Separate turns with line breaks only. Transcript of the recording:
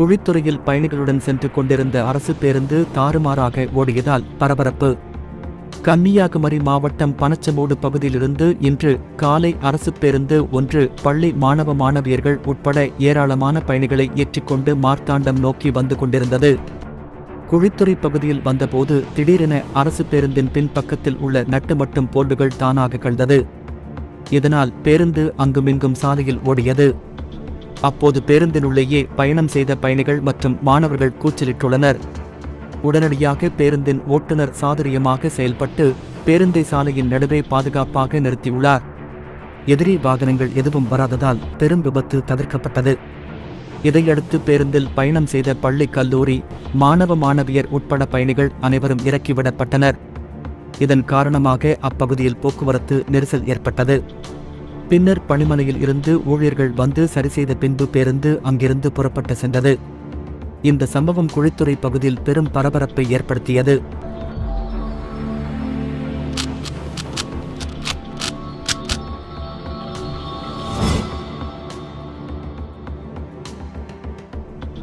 குழித்துறையில் பயணிகளுடன் சென்று கொண்டிருந்த அரசு பேருந்து தாறுமாறாக ஓடியதால் பரபரப்பு. கன்னியாகுமரி மாவட்டம் பனச்சமூடு பகுதியிலிருந்து இன்று காலை அரசு பேருந்து ஒன்று பள்ளி மாணவ மாணவியர்கள் உட்பட ஏராளமான பயணிகளை ஏற்றிக்கொண்டு மார்த்தாண்டம் நோக்கி வந்து கொண்டிருந்தது. குழித்துறை பகுதியில் வந்தபோது திடீரென அரசு பேருந்தின் பின்பக்கத்தில் உள்ள நட்டு மட்டும் போல்டுகள் தானாக கழ்ந்தது. இதனால் பேருந்து அங்குமிங்கும் சாலையில் ஓடியது. அப்போது பேருந்தினுள்ளேயே பயணம் செய்த பயணிகள் மற்றும் மாணவர்கள் கூச்சலிட்டுள்ளனர். உடனடியாக பேருந்தின் ஓட்டுநர் சாதுரியமாக செயல்பட்டு பேருந்தை சாலையின் நடுவே பாதுகாப்பாக நிறுத்தியுள்ளார். எதிரி வாகனங்கள் எதுவும் வராததால் பெரும் விபத்து தவிர்க்கப்பட்டது. இதையடுத்து பேருந்தில் பயணம் செய்த பள்ளி கல்லூரி மாணவ மாணவியர் உட்பட பயணிகள் அனைவரும் இறக்கிவிடப்பட்டனர். இதன் காரணமாக அப்பகுதியில் போக்குவரத்து நெரிசல் ஏற்பட்டது. பின்னர் பணிமனையில் இருந்து ஊழியர்கள் வந்து சரி செய்த பின்பு பேருந்து அங்கிருந்து புறப்பட்டு சென்றது. இந்த சம்பவம் குழித்துறை பகுதியில் பெரும் பரபரப்பை ஏற்படுத்தியது.